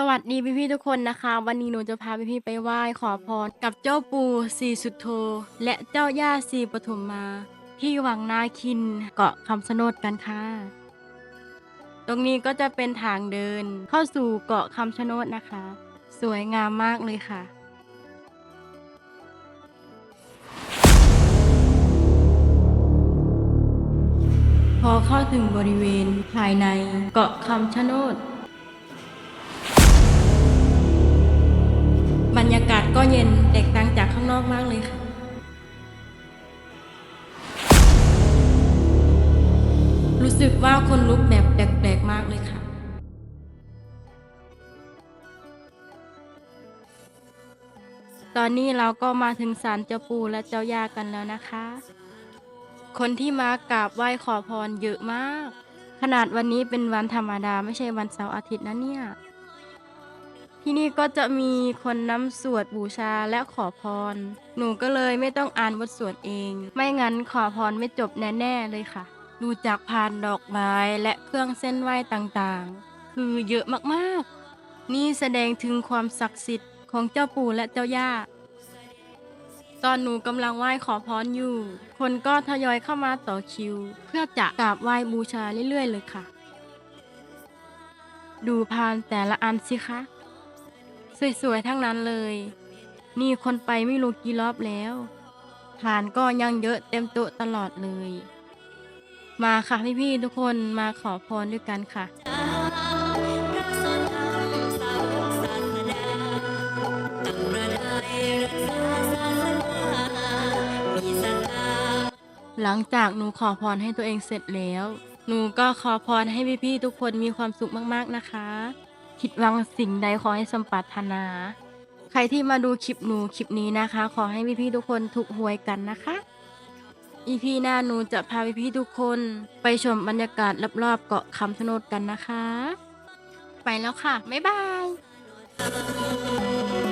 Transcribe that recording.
สวัสดีพี่ๆทุกคนนะคะ วันนี้หนูจะพาพี่ๆไปไหว้ขอพรกับเจ้าปู่ศรีสุดโธและเจ้าย่าศรีปฐมมา ที่วังนาคินเกาะคำชะโนดกันค่ะ ตรงนี้ก็จะเป็นทางเดินเข้าสู่เกาะคำชะโนดนะคะ สวยงามมากเลยค่ะพอเข้าถึงบริเวณภายในเกาะคำชะโนด เย็นแตกต่างจากข้างนอกมากเลยค่ะ รู้สึกว่าคนลุกแบบแปลกๆมากเลยค่ะ ตอนนี้เราก็มาถึงศาลเจ้าปู่และเจ้าย่ากันแล้วนะคะ คนที่มากราบไหว้ขอพรเยอะมาก ขนาดวันนี้เป็นวันธรรมดาไม่ใช่วันเสาร์อาทิตย์นะเนี่ย ที่นี่ก็จะมีคนนำสวดบูชาและขอพร หนูก็เลยไม่ต้องอ่านบทสวดเอง ไม่งั้นขอพรไม่จบแน่ๆเลยค่ะ ดูจากผ่านดอกไม้และเครื่องเส้นไหว้ต่างๆ คือเยอะมากๆ นี่แสดงถึงความศักดิ์สิทธิ์ของเจ้าปู่และเจ้าย่า ตอนหนูกำลังไหว้ขอพรอยู่ คนก็ทยอยเข้ามาต่อคิว เพื่อจะกราบไหว้บูชาเรื่อยๆ เลยค่ะ ดูผ่านแต่ละอันสิคะ สวยๆทั้งนั้นเลย นี่คนไปไม่รู้กี่รอบแล้วผ่านก็ยังเยอะเต็มโต๊ะตลอดเลย มาค่ะพี่ๆทุกคนมาขอพรด้วยกันค่ะหลังจากหนูขอพรให้ตัวเองเสร็จแล้ว หนูก็ขอพรให้พี่ๆทุกคนมีความสุขมากๆนะคะ คิดหวังสิ่งใดขอให้สมปรารถนา ใครที่มาดูคลิปหนูคลิปนี้นะคะ ขอให้พี่ๆทุกคนถูกหวยกันนะคะอีพีหน้าหนูจะพาพี่ๆทุกคนไปชมบรรยากาศรอบๆเกาะคำชะโนดกันนะคะ ไปแล้วค่ะ บ๊ายบาย